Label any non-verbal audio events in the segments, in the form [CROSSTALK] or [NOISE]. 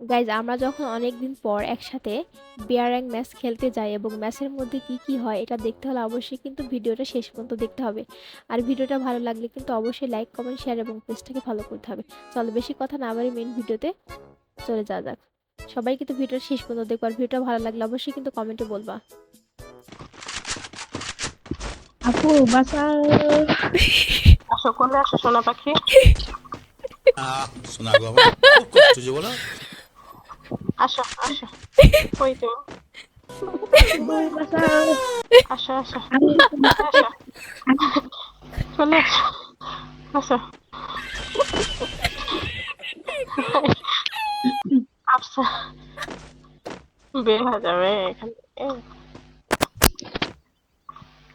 Guys আমরা যখন অনেকদিন পর একসাথে বিয়ার ম্যাচ খেলতে যাই এবং ম্যাচের মধ্যে কি কি হয় এটা দেখতে হলে অবশ্যই কিন্তু ভিডিওটা শেষ পর্যন্ত দেখতে হবে। আর ভিডিওটা ভালো লাগলে কিন্তু অবশ্যই লাইক কমেন্ট শেয়ার এবং পেজটাকে ফলো করতে হবে। চলো বেশি কথা না বাড়ি মেন ভিডিওতে চলে যাওয়া যাক। সবাই কিন্তু ভিডিওটা শেষ পর্যন্ত দেখো আর ভিডিওটা ভালো লাগলে অবশ্যই কিন্তু কমেন্টে বলবা। আপু বাঁচাও আসো কোলে আসো সোনা পাখি? গো আমার খুব কষ্ট যে বলো। আসো আসো কই বাঁচাও আসো আসো আমি আসো চলে আসো আসো বের হয়ে যাবে এখান থেকে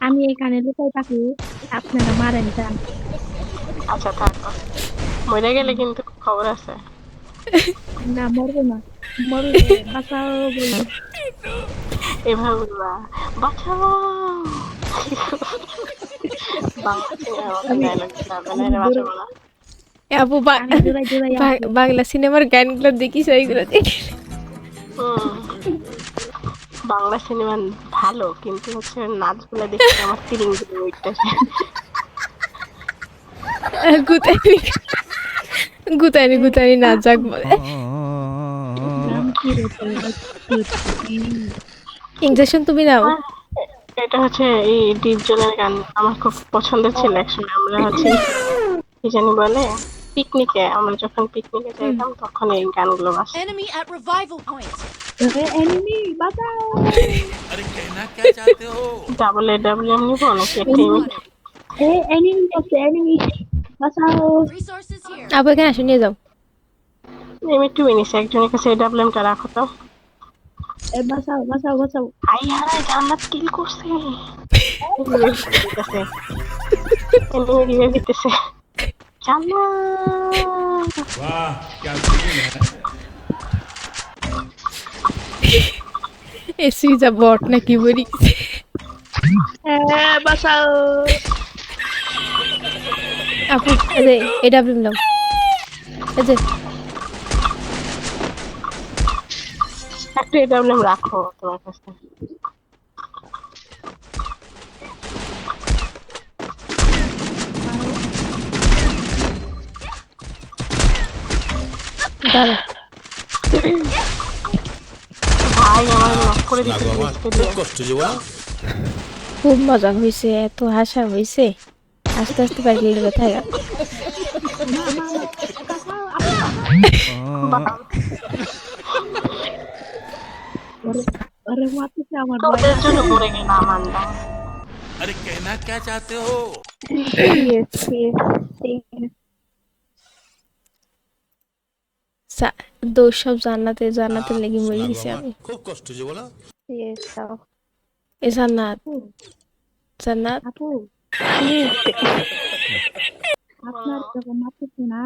আমি এখানে লুকাই থাকি আপনারা মারেন যান। আচ্ছা থাকো। মরে গেলে কিন্তু খবর আছে। না মরবো না মরলে বাঁচাও বলি এভাবে বলবা বাঁচাও বাংলা সিনেমার আপু বাংলা গানগুলো দেখিস ওইগুলো দেখি বাংলা সিনেমা ভালো কিন্তু হচ্ছে নাচ নাচগুলো দেখে আমার তিরিং উঠতেছে গুতানি গুতানি গুতানি না যাক। বলে ইঞ্জেকশন তুমি নাও। এটা হচ্ছে এই ডিপ জলের গান আমার খুব পছন্দের ছিল একসময়। আমরা হচ্ছে কি জানি বলে পিকনিকে আমরা যখন পিকনিকে যাইতাম তখন এই গানগুলো বাজতো। Enemy at revival point enemy বাঁচাও। আরে কেনা কে চাইতে হো? ডাবল এ ডাবল এম নিবো নাকি একটা এনিমি এনিমি এনিমি বাঁচাও। রিসোর্স আবু এখানে আসো নিয়ে যাও। আমি টু মিনিটস একজনের কাছে ডাবলেমটা রাখো তো। এ বাঁচাও বাঁচাও বাঁচাও। আই হারাই জান্নাত কিল করছে। [LAUGHS] এমনি রিভাইভ বলি। এই যে। একটা রাখো তোমার কাছে। দাঁড়া। ভাই আমার লক করে দিতে খুব কষ্ট যে খুব মজা হয়েছে এত হাসা হয়েছে আস্তে আস্তে বাড়ি গেলে ব্যথা গেল আরে মারতেছে আমার ভয় তোদের জন্য মরে গেলাম আমরা अरे कहना क्या चाहते हो দোষ সব জান্নাতে জান্নাতের লেগে মরে শোনা গো গেছি আমি আমার খুব কষ্ট যে বলো এ জান্নাত জান্নাত আপু আপনার যখন মারতেছে না